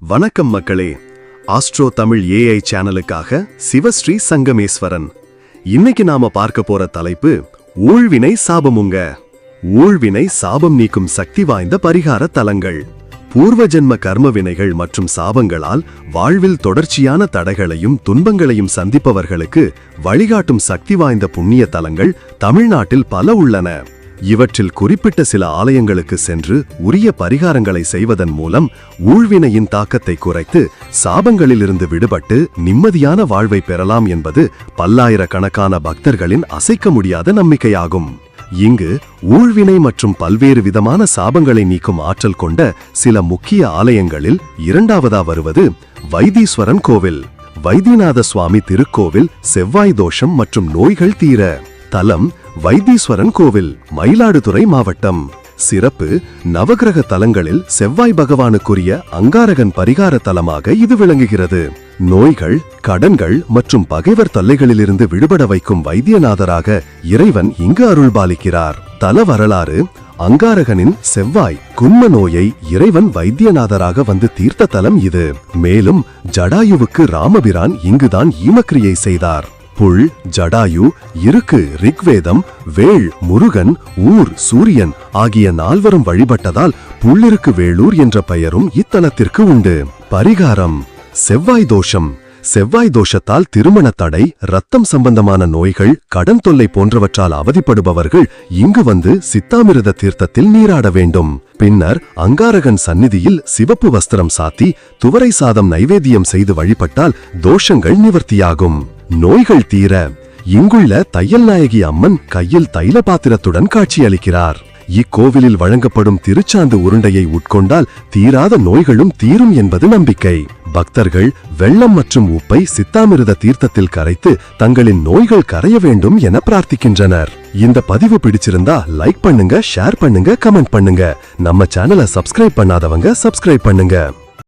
வணக்கம் மக்களே. Astro Tamil AI சேனலுக்காக சிவஸ்ரீ சங்கமேஸ்வரன். இன்னைக்கு நாம பார்க்க போற தலைப்பு ஊழ்வினை சாபமுங்க. ஊழ்வினை சாபம் நீக்கும் சக்தி வாய்ந்த பரிகார தலங்கள். பூர்வ ஜென்ம கர்ம வினைகள் மற்றும் சாபங்களால் வாழ்வில் தொடர்ச்சியான தடைகளையும் துன்பங்களையும் சந்திப்பவர்களுக்கு வழிகாட்டும் சக்தி வாய்ந்த புண்ணிய தலங்கள் தமிழ்நாட்டில் பல உள்ளன. இவற்றில் குறிப்பிட்ட சில ஆலயங்களுக்கு சென்று உரிய பரிகாரங்களை செய்வதன் மூலம் ஊழ்வினையின் தாக்கத்தை குறைத்து சாபங்களிலிருந்து விடுபட்டு நிம்மதியான வாழ்வை பெறலாம் என்பது பல்லாயிரக்கணக்கான பக்தர்களின் அசைக்க முடியாத நம்பிக்கையாகும். இங்கு ஊழ்வினை மற்றும் பல்வேறு விதமான சாபங்களை நீக்கும் ஆற்றல் கொண்ட சில முக்கிய ஆலயங்களில் இரண்டாவதா வருவது வைத்தீஸ்வரன் கோவில். வைத்தியநாத சுவாமி திருக்கோவில் செவ்வாய் தோஷம் மற்றும் நோய்கள் தீர தலம் வைத்தீஸ்வரன் கோவில் மயிலாடுதுறை மாவட்டம். சிறப்பு நவகிரக தலங்களில் செவ்வாய் பகவானுக்குரிய அங்காரகன் பரிகார தலமாக இது விளங்குகிறது. நோய்கள் கடன்கள் மற்றும் பகைவர் தொல்லைகளிலிருந்து விடுபட வைக்கும் வைத்தியநாதராக இறைவன் இங்கு அருள்பாலிக்கிறார். தல வரலாறு அங்காரகனின் செவ்வாய் குன்ம நோயை இறைவன் வைத்தியநாதராக வந்து தீர்த்த தலம் இது. மேலும் ஜடாயுவுக்கு ராமபிரான் இங்குதான் ஈமக்கிரியை செய்தார். புல் ஜடாயு இருக்கு ரிக்வேதம் வேள் முருகன் ஊர் சூரியன் ஆகிய நால்வரும் வழிபட்டதால் புள்ளிருக்கு வேளூர் என்ற பெயரும் இத்தலத்திற்கு உண்டு. பரிகாரம். செவ்வாய் தோஷம். செவ்வாய் தோஷத்தால் திருமண தடை ரத்தம் சம்பந்தமான நோய்கள் கடன் தொல்லை போன்றவற்றால் அவதிப்படுபவர்கள் இங்கு வந்து சித்தாமிரத தீர்த்தத்தில் நீராட வேண்டும். பின்னர் அங்காரகன் சந்நிதியில் சிவப்பு வஸ்திரம் சாத்தி துவரை சாதம் நைவேத்தியம் செய்து வழிபட்டால் தோஷங்கள் நிவர்த்தியாகும். நோய்கள் தீர இங்குள்ள தையல் நாயகி அம்மன் கையில் தைல பாத்திரத்துடன் காட்சியளிக்கிறார் இக்கோவிலில் வழங்கப்படும் திருச்சாந்து உருண்டையை உட்கொண்டால் தீராத நோய்களும் தீரும் என்பது நம்பிக்கை. பக்தர்கள் வெள்ளம் மற்றும் உப்பை சித்தாமிருத தீர்த்தத்தில் கரைத்து தங்களின் நோய்கள் கரைய வேண்டும் என பிரார்த்திக்கின்றனர். இந்த பதிவு பிடிச்சிருந்தா லைக் பண்ணுங்க ஷேர் பண்ணுங்க கமெண்ட் பண்ணுங்க. நம்ம சேனலை சப்ஸ்கிரைப் பண்ணாதவங்க சப்ஸ்கிரைப் பண்ணுங்க.